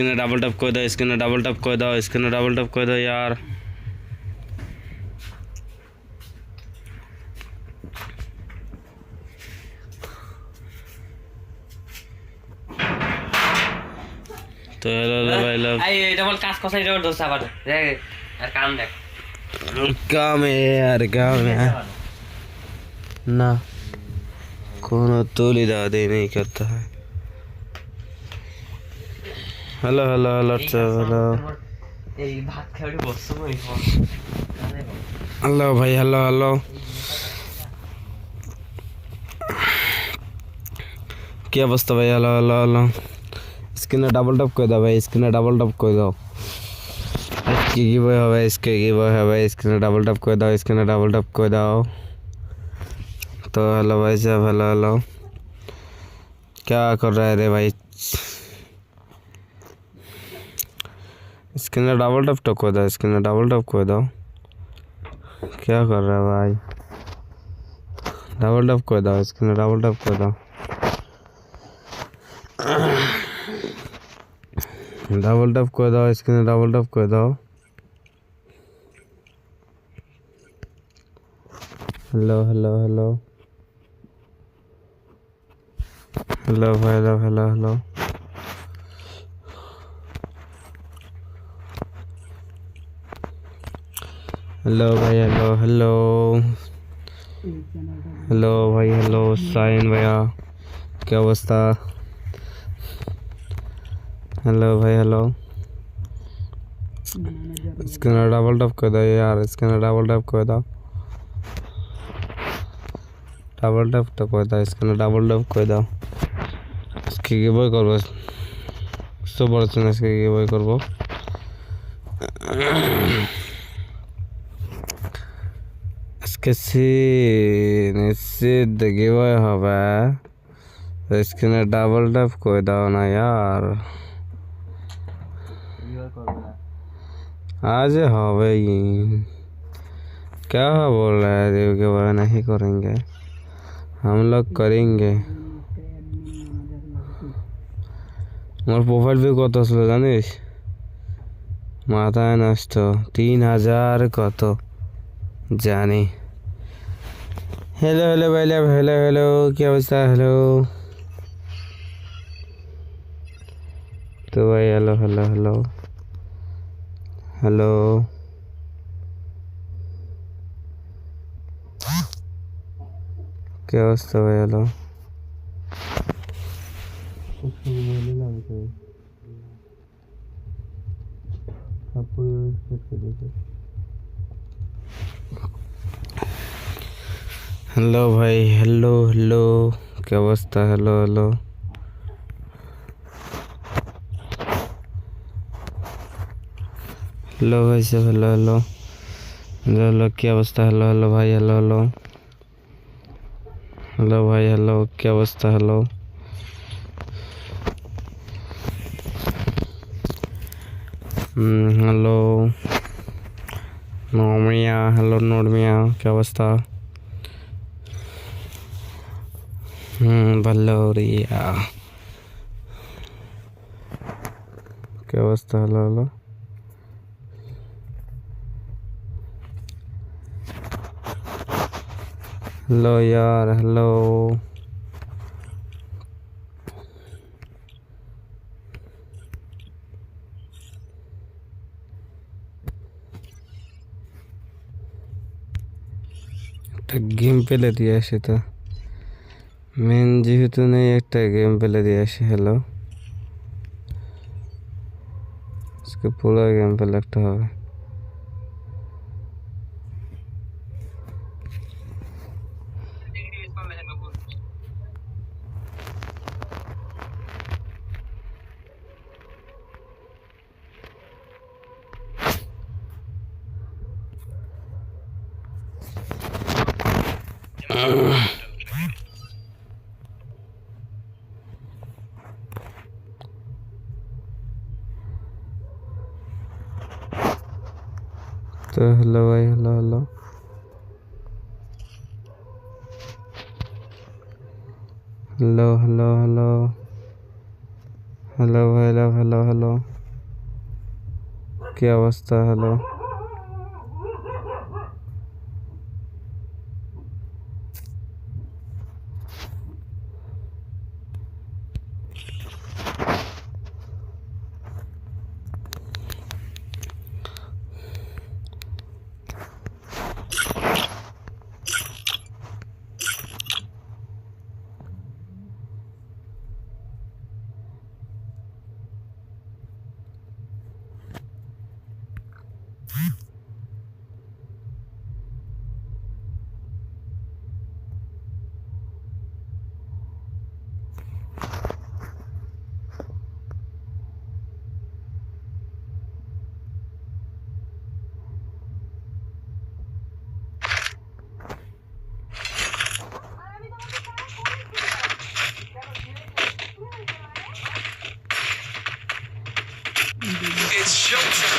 Screen double टप कोई दो screen double टप कोई दो स्क्रीन डबल टप कोई दो यार। তো হ্যালো आई डबल कास ডবল কাজ डबल दोस्त आवाज़। বাদ यार काम কাম काम है यार কাম ना कौन तुली दादी नहीं करता है। Hello hello hello hello hello भाई हेलो हेलो क्या अवस्था भाई hello hello hello skin double डब कोई दा भाई स्किन डबल डब कोई दो इसके की वो है इसके की वो है इसके डबल डब कोई दो इसके डबल डब कोई दो तो हेलो भाई साहब हेलो हेलो क्या कर रहे है भाई स्क्रीन डबल टैप टक कर दो स्क्रीन डबल टैप कर दो क्या कर रहा है भाई? डबल टैप कर दो स्क्रीन डबल टैप कर दो डबल टैप कर दो स्क्रीन डबल टैप कर दो hello hello hello hello hello hello hello hello भाई हेलो हेलो हेलो भाई हेलो साइन भैया. क्या अवस्था? हेलो भाई हेलो स्कैनर डबल टैप कर दो यार स्कैनर डबल टैप कर दो. डबल टैप तो कर दो स्कैनर डबल टैप कर दो. इसके की बॉय करबो सुपर सुन इसके की बॉय करबो করবো আজকে নিশ্চিত গিভওয়ে হবে স্ক্রিনে ডাবল ট্যাপ করে দাও না यार आज হবে क्या बोल रहा है देव के बारे नहीं करेंगे हम लोग करेंगे আমার প্রোফাইল ভিউ কত আসলো জানিস মাথায় নষ্ট তিন হাজার কত জানি हेलो हेलो भाई हेलो हेलो क्या अवस्था हेलो तो भाई हेलो हेलो हेलो हेलो क्या अवस्था भाई हेलो आपको হ্যালো ভাই হ্যালো হ্যালো কি অবস্থা হ্যালো হ্যালো হ্যালো ভাই সাহেব হ্যালো হ্যালো হ্যালো হ্যালো কি অবস্থা হ্যালো হ্যালো ভাই হ্যালো হ্যালো হ্যালো ভাই হ্যালো কি অবস্থা হ্যালো হ্যালো নর্মিয়া হ্যালো নর্মিয়া কি অবস্থা হুম ভালো রিয়া কি অবস্থা হলো হলো হ্যালো ইয়ার হ্যালো একটা গেম পেলে দিয়ে আসি তো মেন যেহেতু নেই একটা গেম পেলে দিয়ে আসি হ্যালো আজকে পুরো গেম পেলে একটা হবে তো तो हेलो भाई hello hello hello hello hello hello hello hello hello क्या अवस्था hello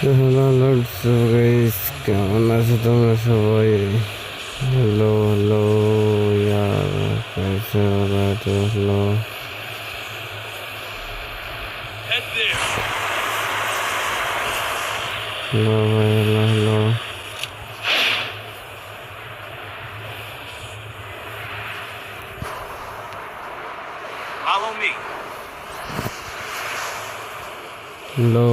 হ্যালো লর্ডস গাইস কেমন আছো তোমরা সবাই হ্যালো হ্যালো ইয়ার कैसे हो रहा है तो হ্যালো Head there. হ্যালো ভাই hello hello Follow me. Hello